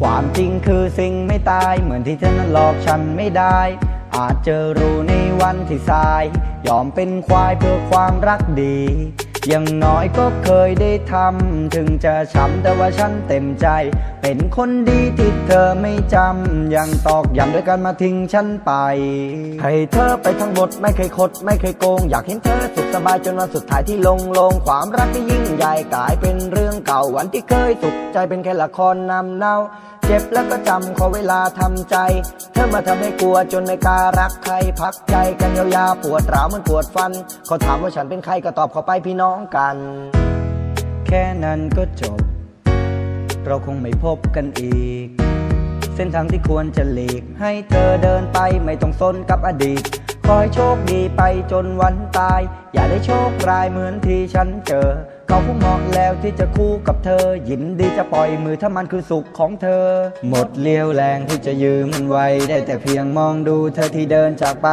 ความจริงคือสิ่งไม่ตาย เหมือนที่เธอนั้นหลอกฉันไม่ได้ อาจเจอรู้ในวันที่สาย ยอมเป็นควายเพื่อความรักดี ย่างน้อยก็เคยได้ทำ ถึงจะช้ำแต่ว่าฉันเต็มใจ เป็นคนดีที่เธอไม่จำ ยังตอกย้ำด้วยการมาทิ้งฉันไป ให้เธอไปทั้งหมดไม่เคยคด ไม่เคยโกง อยากเห็นเธอสุขสบายจนวันสุดท้ายที่ลงลง ความรักที่ยิ่งใหญ่กลายเป็นเรื่องเก่าวันที่เคยสุขใจเป็นแค่ละครนำเนา เจ็บแล้วก็จำขอเวลาทำใจ เธอมาทำให้กลัวจนไม่กล้ารักใคร พักใจกันยาวๆปวดร้าวเหมันปวดฟันเขาถามว่าฉันเป็นใครก็ตอบเขาไปพี่น้องกัน แค่นั้นก็จบ เราคงไม่พบกันอีก เส้นทางที่ควรจะหลีก ให้เธอเดินไปไม่ต้องสนกับอดีต คอยโชคดีไปจนวันตาย อย่าได้โชคร้ายเหมือนที่ฉันเจอ เขาคงเหมาะแล้วที่จะคู่กับเธอ ยินดีจะปล่อยมือถ้ามันคือสุขของเธอ หมดเลี้ยวแรงที่จะยืมมันไว้ ได้แต่เพียงมองดูเธอที่เดินจากไป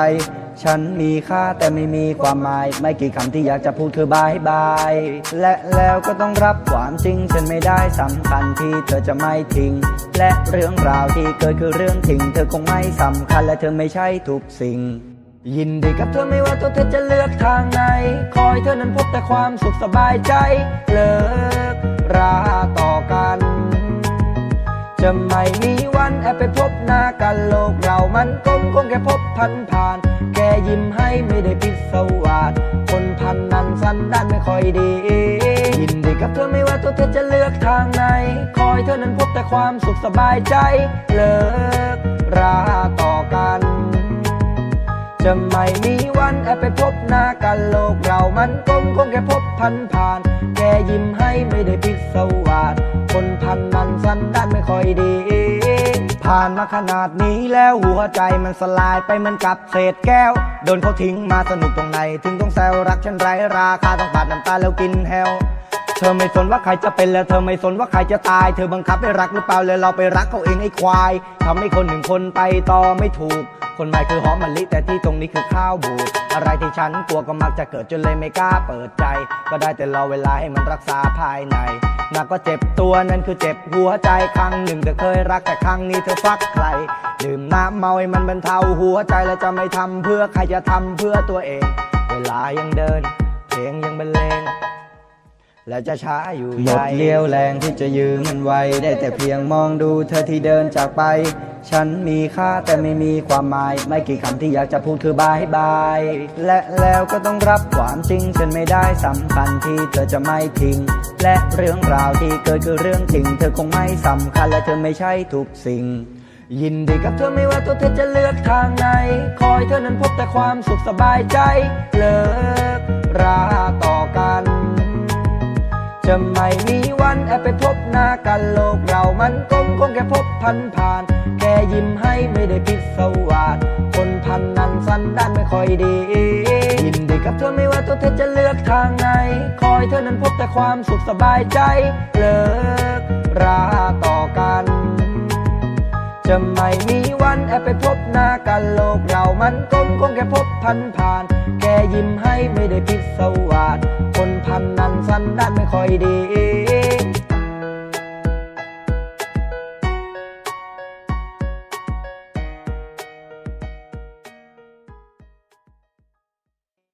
ฉันมีค่าแต่ไม่มีความหมาย ไม่กี่คำที่อยากจะพูดคือบายบาย และแล้วก็ต้องรับความจริง ฉันไม่ได้สำคัญที่เธอจะไม่ทิ้ง และเรื่องราวที่เกิดคือเรื่องทิ้งเธอคงไม่สำคัญและเธอไม่ใช่ทุกสิ่ง ยินดีกับเธอไม่ว่าตัวเธอจะเลือกทางไหน คอยเธอนั้นพบแต่ความสุขสบายใจ เลิกราต่อกัน จะไม่มีวันแอบไปพบหน้ากันโลกเรามันกลมคงแค่พบพันผ่านแกยิ้มให้ไม่ได้พิศวาสคนพันนั้นสันดานไม่ค่อยดี ยินดีกับเธอไม่ว่าตัวเธอจะเลือกทางไหน คอยเธอนั้นพบแต่ความสุขสบายใจ เลิกราต่อกัน จะไม่มีวันแอบไปพบหน้ากันโลกเรามันกลมคงแค่พบพันผ่าน แกยิ้มให้ไม่ได้พิศวาสคนพันนั้นสันด้านไม่ค่อยดี ผ่านมาขนาดนี้แล้วหัวใจมันสลายไปเหมันกับเศษแก้ว โดนเขาทิ้งมาสนุกตรงไหน ถึงต้องแซวรักฉันไร้ราคาต้องปาดน้ำตาแล้วกินแฮว เธอไม่สนว่าใครจะเป็นและเธอไม่สนว่าใครจะตาย เธอบังคับให้รักหรือเปล่าเลยเราไปรักเขาเองไอ้ควายทำให้คนหนึ่งคนไปต่อไม่ถูก คนใหม่คือหอมมะลิแต่ที่ตรงนี้คือข้าวบูดอะไรที่ฉันกลัวก็มักจะเกิดจนเลยไม่กล้าเปิดใจ ก็ได้แต่รอเวลาให้มันรักษาภายในหนักก็เจ็บตัวนั่นคือเจ็บหัวใจครั้งหนึ่งเธอเคยรักแต่ครั้งนี้เธอฟักใครดื่มน้ำเมาให้มันบรรเทาหัวใจและจะไม่ทำเพื่อใครจะทำเพื่อตัวเอง เวลายังเดินเพลงยังบรรเลง แล้วจะช้าอยู่หมดเลี้ยวแรงที่จะยืมมันไว้ ได้แต่เพียงมองดูเธอที่เดินจากไป ฉันมีค่าแต่ไม่มีความหมาย ไม่กี่คำที่อยากจะพูดคือบายบาย และแล้วก็ต้องรับความจริงฉันไม่ได้สำคัญที่เธอจะไม่ทิ้ง และเรื่องราวที่เกิดคือเรื่องจริง เธอคงไม่สำคัญและเธอไม่ใช่ทุกสิ่ง ยินดีกับเธอไม่ว่าตัวเธอจะเลือกทางไหน คอยเธอนั้นพบแต่ความสุขสบายใจเลิก จะไม่มีวันแอบไปพบหน้ากันโลกเรามันกลมคงแค่พบพันผ่าน แค่ยิ้มให้ไม่ได้พิศวาสคนพันนั้นสันดานไม่ค่อยดี ยินดีกับเธอไม่ว่าตัวเธอจะเลือกทางไหน คอยเธอนั้นพบแต่ความสุขสบายใจ เลิกราต่อกัน จะไม่มีวันแอบไปพบหน้ากันโลกเรามันกลมคงแค่พบพันผ่านแกยิ้มให้ไม่ได้พิศวาสคนพันนั้นสันดานไม่ค่อยดี